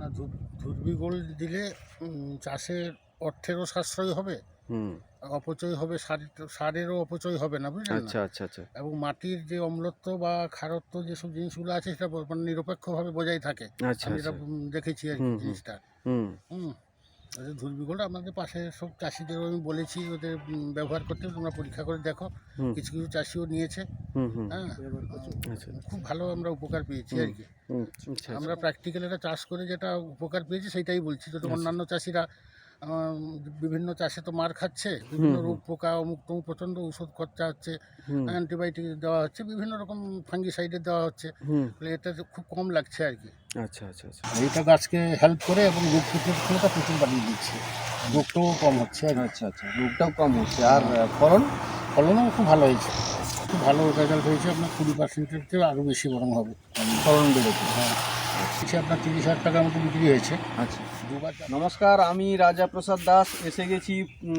আপনার ধুরবি গোল্ড দিলে চাষের অর্থেরও সাশ্রয় হবে হুম। অপচয় হবে সার সারেরও অপচয় হবে না বুঝলেন আচ্ছা আচ্ছা আচ্ছা। এবং মাটির যে অম্লত্ব বা খারত্ব যেসব জিনিসগুলো আছে সেটা মানে নিরপেক্ষভাবে বজায় থাকে। আচ্ছা আমি এটা আচ্ছা। দেখেছি আর। জিনিসটা। হুম। হুম ধুরবি আমাদের পাশে সব চাষিদের আমি বলেছি ওদের ব্যবহার করতে তোমরা পরীক্ষা করে দেখো। কিছু কিছু চাষিও নিয়েছে। হ্যাঁ। আচ্ছা খুব ভালো আমরা উপকার পেয়েছি আর কি। আচ্ছা আমরা প্র্যাকটিক্যাল এটা চাষ করে যেটা উপকার পেয়েছি সেটাই বলছি। যদি অন্যান্য চাষিরা বিভিন্ন চাষে তো মার খাচ্ছে বিভিন্ন রোগ পোকা অমুক তমুক প্রচণ্ড ওষুধ খরচা হচ্ছে অ্যান্টিবায়োটিক দেওয়া হচ্ছে বিভিন্ন রকম ফাঙ্গিসাইডের দেওয়া হচ্ছে এটা খুব কম লাগছে আর কি। আচ্ছা আচ্ছা আচ্ছা। এইটা গাছকে হেল্প করে এবং রোগ প্রতিরোধক্ষমতা প্রচুর বাড়িয়ে দিচ্ছে। রোগটাও কম হচ্ছে আর আচ্ছা আচ্ছা রোগটাও কম হচ্ছে। আর ফলন? ফলনও খুব ভালো হয়েছে। খুব ভালো রেজাল্ট হয়েছে আপনার কুড়ি পার্সেন্টের চেয়ে আরও বেশি বরং হবে। ফলন বেড়েছে। হ্যাঁ। আপনার তিরিশ হাজার টাকার মতো বিক্রি হয়েছে। আচ্ছা। দুবার নমস্কার আমি রাজা প্রসাদ দাস। এসে গেছি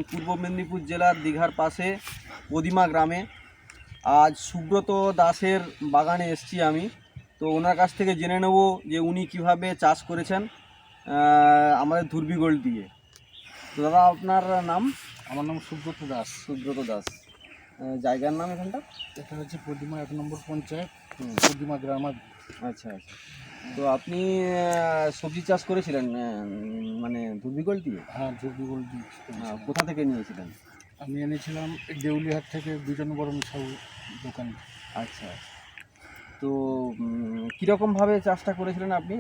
পূর্ব মেদিনীপুর জেলার দীঘার পাশে পদিমা গ্রামে। আজ সুব্রত দাসের বাগানে এসছি আমি। তো ওনার কাছ থেকে জেনে নেব যে উনি কীভাবে চাষ করেছেন আমাদের ধুরবিগোল দিয়ে। তো দাদা আপনার নাম? আমার নাম সুব্রত দাস। সুব্রত দাস। জায়গার নাম এখানটা? এটা হচ্ছে প্রতিমা এক নম্বর পঞ্চায়েত প্রতিমা গ্রাম আচ্ছা আচ্ছা। তো আপনি সবজি চাষ করেছিলেন মানে ধুরবিগোল দিয়ে? হ্যাঁ ঝুঁকি গোল কোথা থেকে নিয়েছিলেন? আমি এনেছিলাম দেউলিহাট থেকে বিজন বরণ সাউ দোকান। আচ্ছা। তো কীরকমভাবে চাষটা করেছিলেন আপনি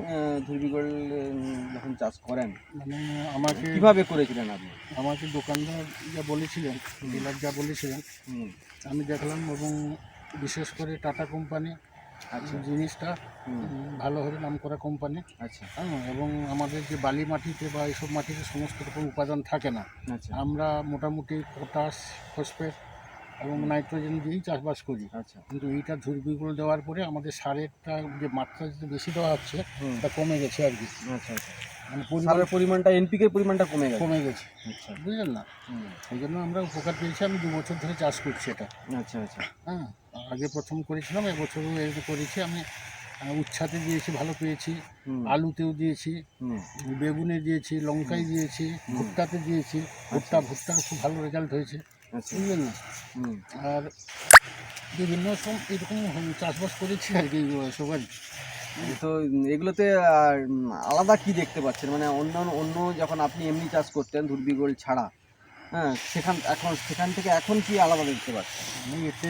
ধুরবিগোল যখন চাষ করেন? মানে আমাকে কীভাবে করেছিলেন আপনি? আমাকে দোকানদার যা বলেছিলেন ডিলার যা বলেছিলেন আমি দেখলাম এবং বিশেষ করে টাটা কোম্পানি আচ্ছা। জিনিসটা ভালো হবে ভালোভাবে নাম করা কোম্পানি আচ্ছা। হ্যাঁ এবং আমাদের যে বালি মাটিতে বা এইসব মাটিতে সমস্ত রকম উপাদান থাকে না আচ্ছা। আমরা মোটামুটি পটাশ ফসফেট এবং নাইট্রোজেন দিয়েই চাষবাস করি। আচ্ছা। কিন্তু এইটা ধুরবিগুলো দেওয়ার পরে আমাদের সারেরটা যে মাত্রা যে বেশি দেওয়া হচ্ছে তা কমে গেছে আর কি। আচ্ছা আচ্ছা। সারের পরিমাণটা এনপিকে পরিমাণটা কমে গেছে। কমে গেছে। আচ্ছা। বুঝলেন না? সেই জন্য আমরা উপকার পেয়েছি আমি দু বছর ধরে চাষ করছি এটা। আচ্ছা আচ্ছা। হ্যাঁ আগে প্রথম করেছিলাম এবছরও এর করেছি। আমি উচ্ছাতে দিয়েছি ভালো পেয়েছি। আলুতেও দিয়েছি বেগুনে দিয়েছি লঙ্কায় দিয়েছি ভুট্টাতে দিয়েছি। ভুট্টা ভুট্টা খুব ভালো রেজাল্ট হয়েছে। আচ্ছা। বুঝলেন না? আর বিভিন্ন সব এরকম চাষবাস করেছি। আর কি সবাই তো এগুলোতে আর, আলাদা কি দেখতে পাচ্ছেন? মানে অন্য অন্য যখন আপনি এমনি চাষ করতেন ধুরবিগোল ছাড়া হ্যাঁ সেখান এখন সেখান থেকে এখন কি আলাদা দেখতে পাচ্ছেন? এতে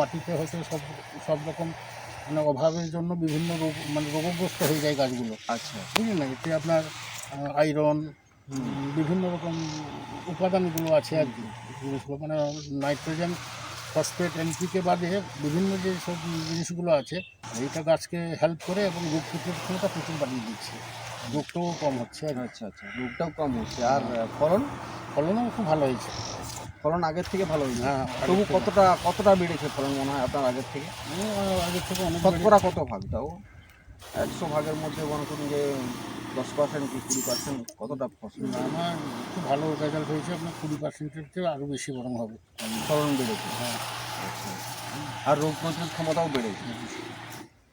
মাটিতে হয়তো সব সব রকম মানে অভাবের জন্য বিভিন্ন রোগ মানে রোগগ্রস্ত হয়ে যায় গাছগুলো। আচ্ছা। বুঝলেন না? এতে আপনার আয়রন বিভিন্ন রকম উপাদানগুলো আছে আর কি। মানে নাইট্রোজেন ফসফেট এনপিকে বাদে বিভিন্ন যে সব জিনিসগুলো আছে এইটা গাছকে হেল্প করে এবং রোগ প্রতিরোধক্ষমতা প্রচুর বাড়িয়ে দিচ্ছে। রোগটাও কম হচ্ছে। আচ্ছা আচ্ছা রোগটাও কম হচ্ছে। আর ফলন? ফলনও খুব ভালো হয়েছে। ফলন আগের থেকে ভালো হয়েছে? হ্যাঁ তবু কতটা কতটা বেড়েছে ফলন মনে হয় আপনার আগের থেকে? আগের থেকে অনেক শতকরা কত ভাগ তাও? একশো ভাগের মধ্যে মনে করুন যে দশ পার্সেন্ট কি কুড়ি পার্সেন্ট কতটা ফসল আমার খুব ভালো রেজাল্ট হয়েছে আপনার কুড়ি পার্সেন্টের চেয়ে আরও বেশি বরং হবে। ফলন বেড়েছে। হ্যাঁ। আচ্ছা আর রোগ প্রতিরোধ ক্ষমতাও বেড়েছে।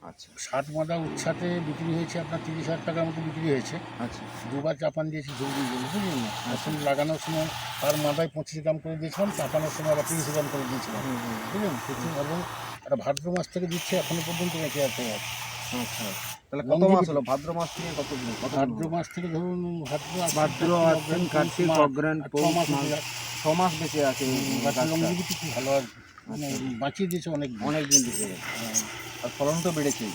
আচ্ছা। ষাট মাদা উচ্ছাতে বিক্রি হয়েছে আপনার তিরিশ হাজার টাকার মতো বিক্রি হয়েছে। আচ্ছা। দুবার চাপান দিয়েছি ঝুঁকি গেলে বুঝলেন না? এখন লাগানোর সময় তার মাদায় পঁচিশ গ্রাম করে দিয়েছিলাম চাপানোর সময় আবার তিরিশ গ্রাম করে দিয়েছিলাম। বুঝলেন? প্রচুর এবং একটা ভাদ্র মাস থেকে দিচ্ছে এখনও পর্যন্ত বেঁচে আছে। আচ্ছা। তাহলে কত মাস হলো? ভাদ্র মাস থেকে কত দিন? ভাদ্র মাস থেকে ধরুন ভাদ্র আশ্বিন, কার্তিক, আর ছ পৌষ, মাস। ছ বেঁচে আছে লংজিভিটি খুব ভালো আর মানে বাঁচিয়ে দিয়েছে অনেক দিন। অনেক দিন বেঁচে গেছে আর ফলন তো আর রোগ বেড়েছে।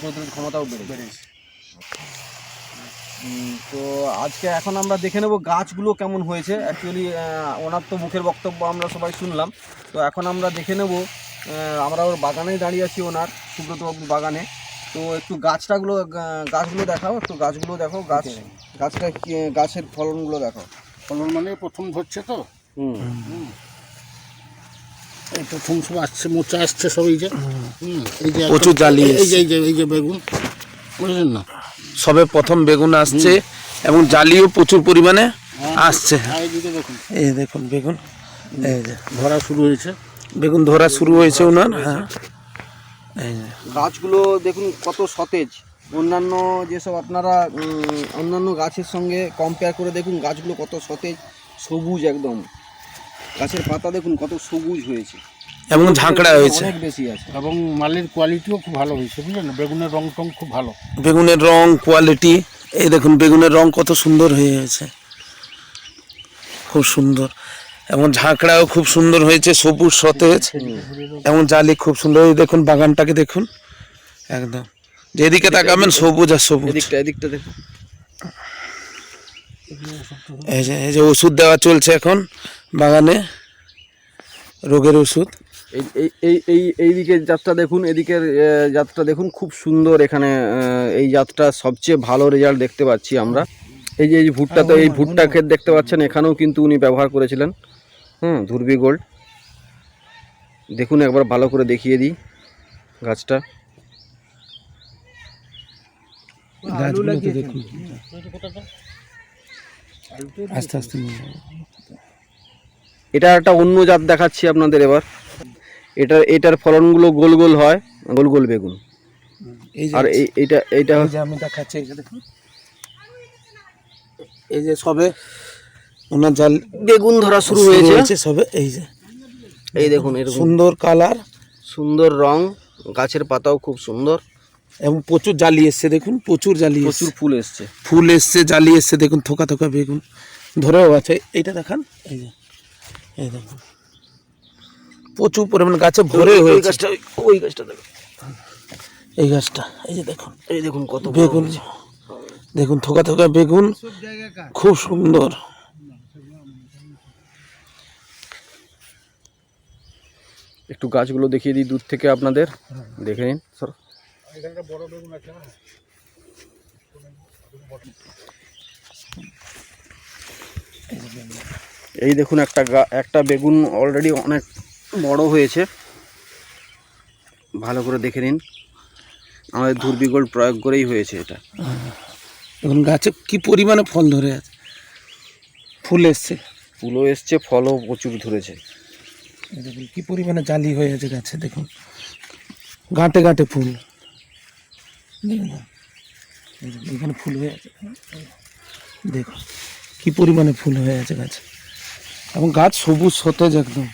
প্রতিরোধ ক্ষমতাও বেড়েছে। বেড়েছে। তো আজকে এখন আমরা দেখে নেব গাছগুলো কেমন হয়েছে। অ্যাকচুয়ালি ওনার তো মুখের বক্তব্য আমরা সবাই শুনলাম। তো এখন আমরা দেখে নেব আমরা ওর বাগানেই দাঁড়িয়ে আছি ওনার সুব্রতবাবুর বাগানে। তো একটু গাছটাগুলো গাছগুলো দেখাও একটু গাছগুলো দেখো গাছ গাছটা কি- গাছের ফলনগুলো দেখাও। ফলন মানে প্রথম ধরছে তো? হুম। হুম। এই প্রথম সব আসছে মোচা আসছে সব এই যে। হুম, এই যে প্রচুর জালি এই যে এই যে এই যে বেগুন বুঝলেন না? সবে প্রথম বেগুন আসছে এবং জালিও প্রচুর পরিমাণে হ্যাঁ, আসছে। হ্যাঁ দেখুন। এই দেখুন বেগুন। এই যে। ধরা শুরু হয়েছে। বেগুন ধরা শুরু হয়েছে ওনার হ্যাঁ। গাছগুলো দেখুন কত সতেজ। অন্যান্য যেসব আপনারা অন্যান্য গাছের সঙ্গে কম্পেয়ার করে দেখুন গাছগুলো কত সতেজ সবুজ একদম। গাছের পাতা দেখুন কত সবুজ হয়েছে। এবং ঝাঁকড়া হয়েছে। অনেক বেশি আছে। এবং মালের কোয়ালিটিও খুব ভালো হয়েছে বুঝলেন? বেগুনের রং টং খুব ভালো। বেগুনের রং কোয়ালিটি এই দেখুন বেগুনের রং কত সুন্দর হয়ে গেছে খুব সুন্দর। এবং ঝাঁকড়াও খুব সুন্দর হয়েছে সবুজ সতেজ। এবং জালি খুব সুন্দর। দেখুন বাগানটাকে দেখুন। একদম। যেদিকে তাকাবেন সবুজ আর সবুজ। এদিকটা দেখুন। এই যে এই যে ওষুধ দেওয়া চলছে এখন বাগানে। রোগের ওষুধ। এই এই এই এই এইদিকে জাতটা দেখুন এদিকের জাতটা দেখুন খুব সুন্দর এখানে এই জাতটা সবচেয়ে ভালো রেজাল্ট দেখতে পাচ্ছি আমরা। এই যে এই ভুট্টা তো এই ভুট্টা ক্ষেত দেখতে পাচ্ছেন এখানেও কিন্তু উনি ব্যবহার করেছিলেন। হুম ধুরবি গোল্ড দেখুন একবার ভালো করে দেখিয়ে দিই গাছটা। আস্তে আস্তে এটা একটা অন্য জাত দেখাচ্ছি আপনাদের এবার। এটা এটার ফলনগুলো গোল গোল হয় গোল গোল বেগুন। আর এই এইটা এইটা এই যে আমি দেখাচ্ছি এই যে সবে ওনার জাল বেগুন ধরা শুরু হয়েছে। সবে এই যে। এই দেখুন এরকম। সুন্দর কালার। সুন্দর রং গাছের পাতাও খুব সুন্দর। এবং প্রচুর জালি এসছে দেখুন প্রচুর জালি প্রচুর ফুল এসছে। ফুল এসছে জালি এসছে দেখুন থোকা থোকা বেগুন। ধরেও আছে এইটা দেখান এই যে এই দেখুন। প্রচুর পরিমাণ গাছে ভরে হয়েছে। গাছটা ওই- ওই গাছটা দেখুন। এই গাছটা এই যে দেখুন। এই দেখুন কত বেগুন দেখুন থোকা থোকা বেগুন খুব সুন্দর। একটু গাছগুলো দেখিয়ে দিই দূর থেকে আপনাদের। দেখে নিন। সর। এই দেখুন একটা একটা বেগুন অলরেডি অনেক বড় হয়েছে। ভালো করে দেখে নিন। আমাদের ধূর্বিগোল প্রয়োগ করেই হয়েছে এটা। এখন গাছে কি পরিমাণে ফল ধরে আছে। ফুল এসছে। ফুলও এসছে ফলও প্রচুর ধরেছে। দেখুন কি পরিমাণে জালি হয়ে আছে গাছে দেখুন। গাঁটে গাঁটে ফুল। এখানে ফুল হয়ে আছে। দেখুন কি পরিমাণে ফুল হয়ে আছে গাছে। এবং গাছ সবুজ সতেজ একদম।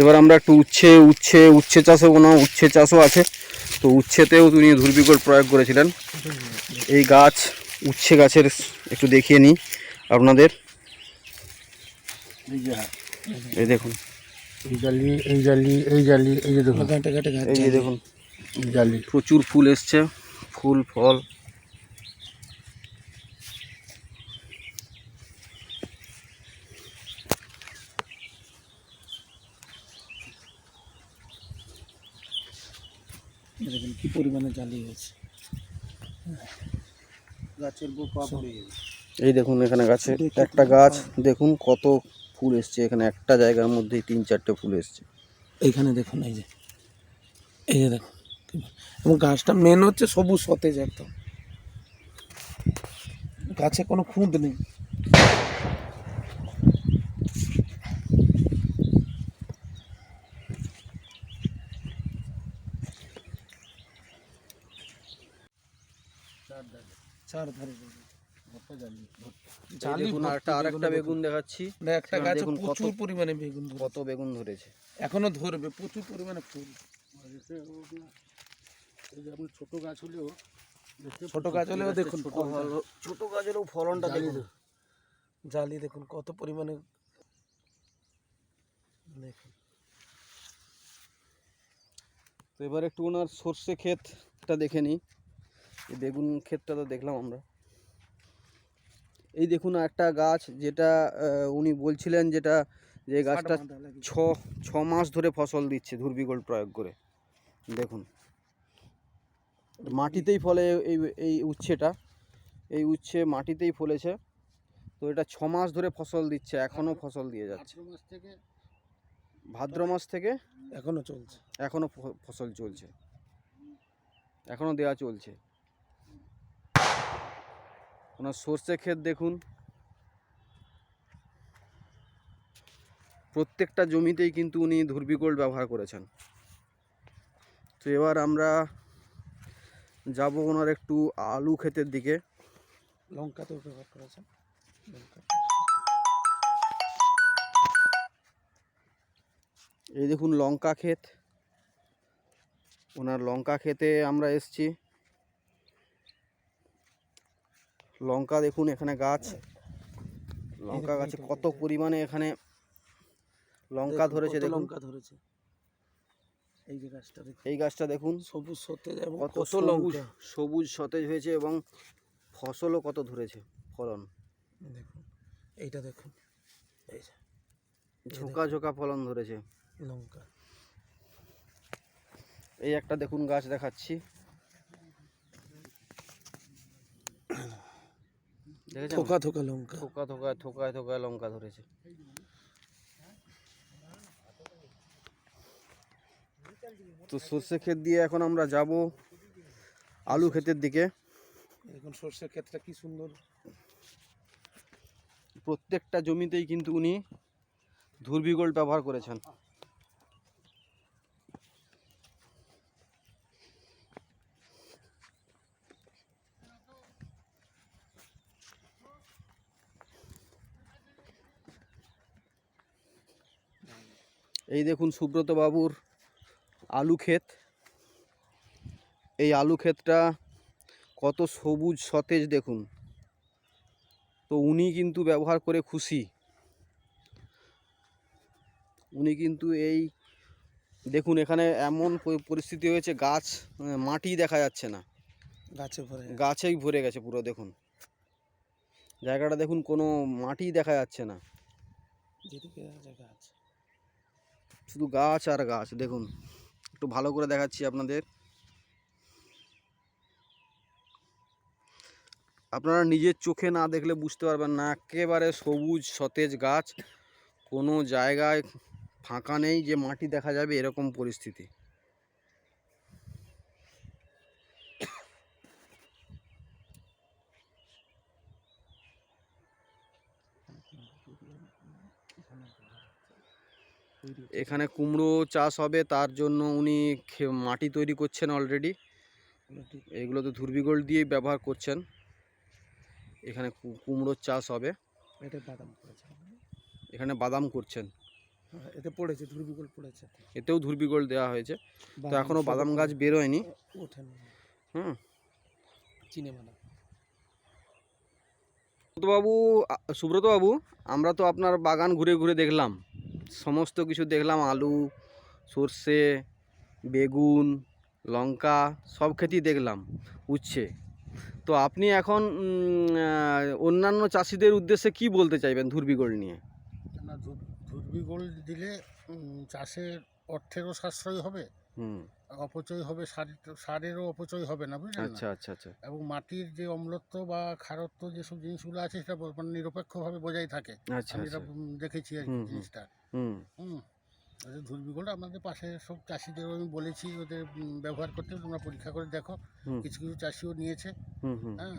এবার আমরা একটু উচ্ছে উচ্ছে উচ্ছে চাষও কোনো উচ্ছে চাষও আছে। তো উচ্ছেতেও তিনি ধূর্বিকোল প্রয়োগ করেছিলেন। এই গাছ উচ্ছে গাছের একটু দেখিয়ে নিই আপনাদের। এই যে হ্যাঁ, এই দেখুন। এই জালি এই জালি এই জালি এই যে দেখুন। গাঁটে গাঁটে এই যে দেখুন। এই জালি। প্রচুর ফুল এসছে। ফুল ফল। দেখুন কি পরিমাণে জালি হয়েছে। গাছের বোপা পড়ে এই দেখুন এখানে গাছে একটা গাছ দেখুন কত ফুল এসছে। এখানে একটা জায়গার মধ্যেই তিন চারটে ফুল এসছে। এইখানে দেখুন এই যে এই যে দেখুন। এবং গাছটা মেন হচ্ছে সবুজ সতেজ একদম। গাছে কোনো খুঁত নেই। চার ধারে দেখুন। একটা আরেকটা বেগুন দেখাচ্ছি। একটা গাছে প্রচুর পরিমাণে বেগুন কত বেগুন ধরেছে। এখনও ধরবে প্রচুর পরিমাণে ফুল। এই আপনার ছোট গাছ হলেও ছোট গাছ হলেও দেখুন ছোট ফলনটা দেখুন। জালি দেখুন কত পরিমাণে দেখুন। তো এবার একটু ওনার সর্ষে ক্ষেতটা দেখে নিই। এই বেগুন ক্ষেতটা তো দেখলাম আমরা। এই দেখুন একটা গাছ যেটা উনি বলছিলেন যেটা যে গাছটা ছ ছ মাস ধরে ফসল দিচ্ছে ধুরবিগোল্ড প্রয়োগ করে। দেখুন। মাটিতেই ফলে এই এই উচ্ছেটা। এই উচ্ছে মাটিতেই ফলেছে। তো এটা ছ মাস ধরে ফসল দিচ্ছে এখনও ফসল দিয়ে যাচ্ছে। ভাদ্র মাস থেকে ভাদ্র মাস থেকে এখনও চলছে। এখনও ফসল চলছে। এখনও দেওয়া চলছে। ওনার সর্ষে ক্ষেত দেখুন। প্রত্যেকটা জমিতেই কিন্তু উনি ধুরবিগোল্ড ব্যবহার করেছেন। তো এবার আমরা যাব ওনার একটু আলু ক্ষেতের দিকে। লঙ্কাতেও ব্যবহার করেছেন। এই দেখুন লঙ্কা ক্ষেত। ওনার লঙ্কা ক্ষেতে আমরা এসছি। লঙ্কা দেখুন এখানে গাছ। লঙ্কা গাছে কত পরিমাণে এখানে লঙ্কা ধরেছে দেখুন। লঙ্কা ধরেছে। এই যে গাছটা দেখুন। এই গাছটা দেখুন। সবুজ সতেজ এবং কত লঙ্কা। সবুজ সতেজ হয়েছে এবং ফসলও কত ধরেছে ফলন। দেখুন এইটা দেখুন। এই যে ঝোঁকা ঝোঁকা ফলন ধরেছে। লঙ্কা। এই একটা দেখুন গাছ দেখাচ্ছি। দেখেছেন থোকা থোকা লঙ্কা। থোকা থোকায় থোকায় থোকায় লঙ্কা ধরেছে। তো সর্ষে ক্ষেত দিয়ে এখন আমরা যাব আলু ক্ষেতের দিকে। এখন সর্ষের ক্ষেতটা কি সুন্দর। প্রত্যেকটা জমিতেই কিন্তু উনি ধুরবিগোল্ড ব্যবহার করেছেন। এই দেখুন সুব্রত বাবুর আলু ক্ষেত। এই আলু ক্ষেতটা কত সবুজ সতেজ দেখুন। তো উনি কিন্তু ব্যবহার করে খুশি। উনি কিন্তু এই দেখুন এখানে এমন পরিস্থিতি হয়েছে গাছ আহ, মাটি দেখা যাচ্ছে না। গাছে ভরে গাছেই ভরে গেছে পুরো দেখুন। জায়গাটা দেখুন কোনো মাটি দেখা যাচ্ছে না। যেদিকে আছে শুধু গাছ আর গাছ, দেখুন। একটু ভালো করে দেখাচ্ছি আপনাদের। আপনারা নিজের চোখে না দেখলে বুঝতে পারবেন না, একেবারে সবুজ সতেজ গাছ। কোনো জায়গায় ফাঁকা নেই যে মাটি দেখা যাবে এরকম পরিস্থিতি। এখানে কুমড়ো চাষ হবে তার জন্য উনি খে- মাটি তৈরি করছেন অলরেডি এগুলো তো ধুরবিগোল্ড দিয়েই ব্যবহার করছেন। এখানে কুমড়োর চাষ হবে। এটা বাদাম এখানে বাদাম করছেন। হ্যাঁ, এতে পড়েছে ধুরবিগুল পড়েছে। এতেও ধুরবিগোল্ড দেওয়া হয়েছে। তো এখনও বাদাম গাছ বেরোয়নি। হুম। চিনে বাদাম। সুব্রতবাবু সুব্রতবাবু আমরা তো আপনার বাগান ঘুরে ঘুরে দেখলাম। সমস্ত কিছু দেখলাম আলু সর্ষে বেগুন লঙ্কা সব ক্ষেতই দেখলাম উচ্ছে। তো আপনি এখন অন্যান্য চাষিদের উদ্দেশ্যে কি বলতে চাইবেন ধুরবিগোল্ড নিয়ে? না ধুরবি দিলে চাষের অর্থেরও সাশ্রয় হবে হুম। অপচয় হবে সার সারেরও অপচয় হবে না বুঝলেন আচ্ছা আচ্ছা আচ্ছা। এবং মাটির যে অম্লত্ব বা খারত্ব যেসব জিনিসগুলো আছে সেটা মানে নিরপেক্ষভাবে বজায় থাকে। আচ্ছা আচ্ছা। দেখেছি আর। জিনিসটা। হুম। ধুরবিগুলো আমাদের পাশে সব চাষিদের আমি বলেছি ওদের ব্যবহার করতে তোমরা পরীক্ষা করে দেখো। কিছু কিছু চাষিও নিয়েছে। হুম হুম। হ্যাঁ।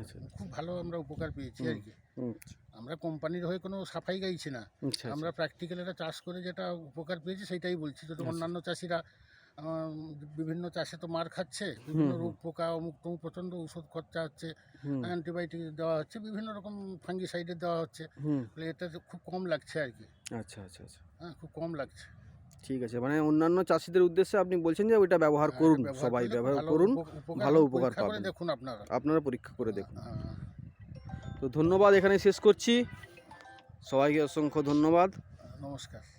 আচ্ছা খুব ভালো আমরা উপকার পেয়েছি আর কি। হুম, আমরা কোম্পানির হয়ে কোনো সাফাই গাইছি না। আচ্ছা আমরা প্র্যাকটিক্যাল এটা চাষ করে যেটা উপকার পেয়েছি সেটাই বলছি। যদি আচ্ছা। অন্যান্য চাষিরা বিভিন্ন চাষে তো মার খাচ্ছে বিভিন্ন রোগ পোকা অমুক তমুক প্রচণ্ড ওষুধ খরচা হচ্ছে অ্যান্টিবায়োটিক দেওয়া হচ্ছে বিভিন্ন রকম ফাঙ্গিসাইডের দেওয়া হচ্ছে এটা খুব কম লাগছে আর কি। আচ্ছা আচ্ছা আচ্ছা। হ্যাঁ খুব কম লাগছে। ঠিক আছে মানে অন্যান্য চাষিদের উদ্দেশ্যে আপনি বলছেন যে ওইটা ব্যবহার হ্যাঁ, করুন সবাই ব্যবহার করুন ভালো উপকার পাবেন। দেখুন আপনারা। আপনারা পরীক্ষা করে দেখুন। হ্যাঁ, তো ধন্যবাদ এখানে শেষ করছি। সবাইকে অসংখ্য ধন্যবাদ। নমস্কার।